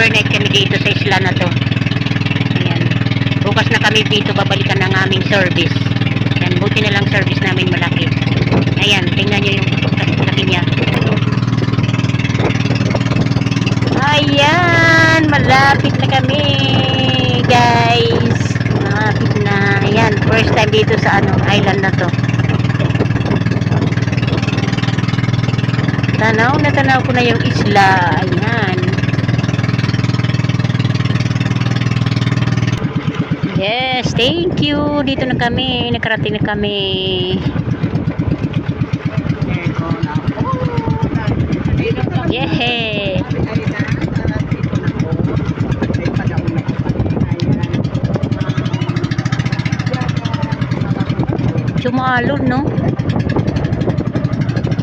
overnight. Overnight kami dito sa isla na to. Ayan. Bukas na kami dito babalikan ng aming service. Ayan, buti na lang service namin malaki. Ayan, tingnan nyo yung laki niya. Ayan, malapit na kami, guys. Malapit na. Ayan, first time dito sa ano, island na to. Tanaw na tanaw ko na yung isla. Ayan. Thank you. Dito na kami. Nakarating na kami. Yeah. Chumalon, no?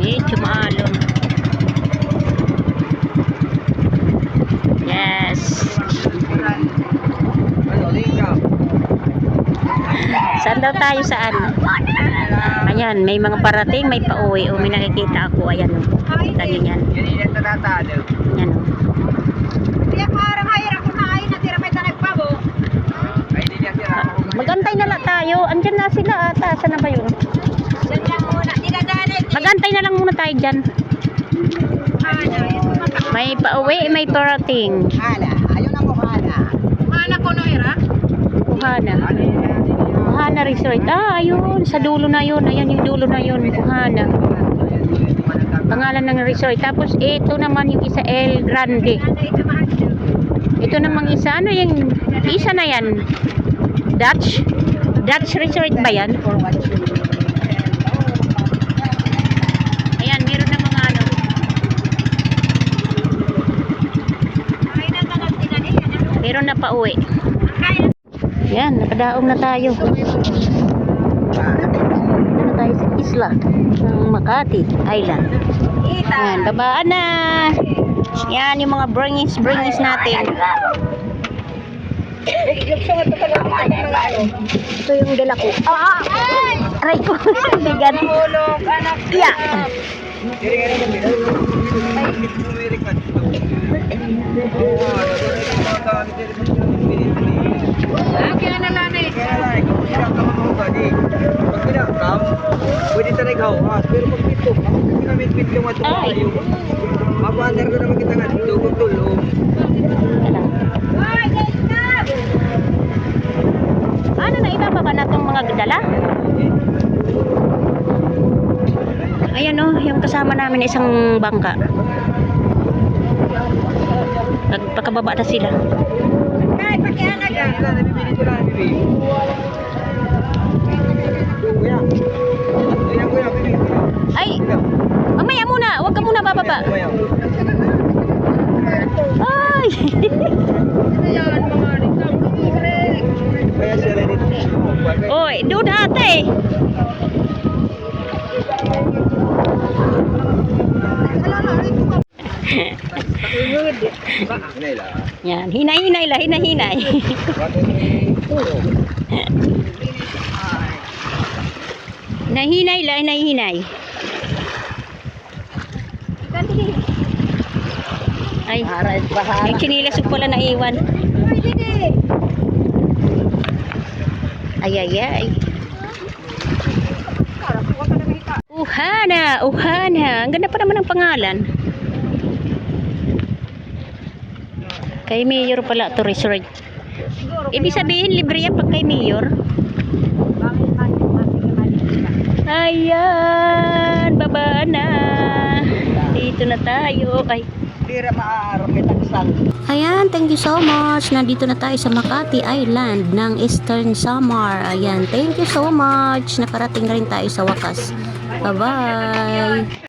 Eh, chumalon. Saan daw tayo saan? Ayan, may mga parating, may pauwi. O may nakikita ako. Ayan, o. Kita nyo yan. Ayan, o. Magantay na lang tayo. Andyan na sila ata. Saan na ba yun? Magantay na lang muna tayo dyan. May pauwi, may parating. Kuhana. Kuhana Resort. Ah, ayun. Sa dulo na yun. Ayan yung dulo na yun. Kuhana. Pangalan ng resort. Tapos ito naman yung isa El Grande. Ito namang isa. Ano yung isa na yan? Dutch? Dutch Resort ba yan? Ayan, meron na mga ano. Meron na pa uwi. Yan, nakadaong na tayo. Na tayo sa isla ng Makati Island. Yan, babaan na. Yan, yung mga bringis, bringis natin. Ito yung dala ko. Ah! Aray ko. Bigat. Yeah. Pwede tayo ikaw, ha? Pero pag ako hindi namin pito yung ato Ay. tayo. Mabuandar ko naman kita nga dito, kung. Ano na ibababa na itong mga dala? Ayan o, yung kasama namin isang bangka. Nagpakababa na sila. Ay, mamaya muna, huwag ka muna bababa. Kuya. Ay! Kaya sila dito. Oy, doon ate. Nila. Yan, hinay-hinay la, hinay-hinay. Nahinay la, hinay-hinay. Ay, may chinilas ko pala naiwan. Ay, ay, ay. Uhana, Uhana. Ang ganda pa naman ng pangalan. Kay Mayor pala to resort. Ibig sabihin, libre yan pag kay Mayor. Ayan, baba na. Dito na tayo. Ay, Tira maaarap may tagsang. Ayan, thank you so much. Nandito na tayo sa Makati Island ng Eastern Samar. Ayan, thank you so much. Nakarating na rin tayo sa wakas. Bye-bye.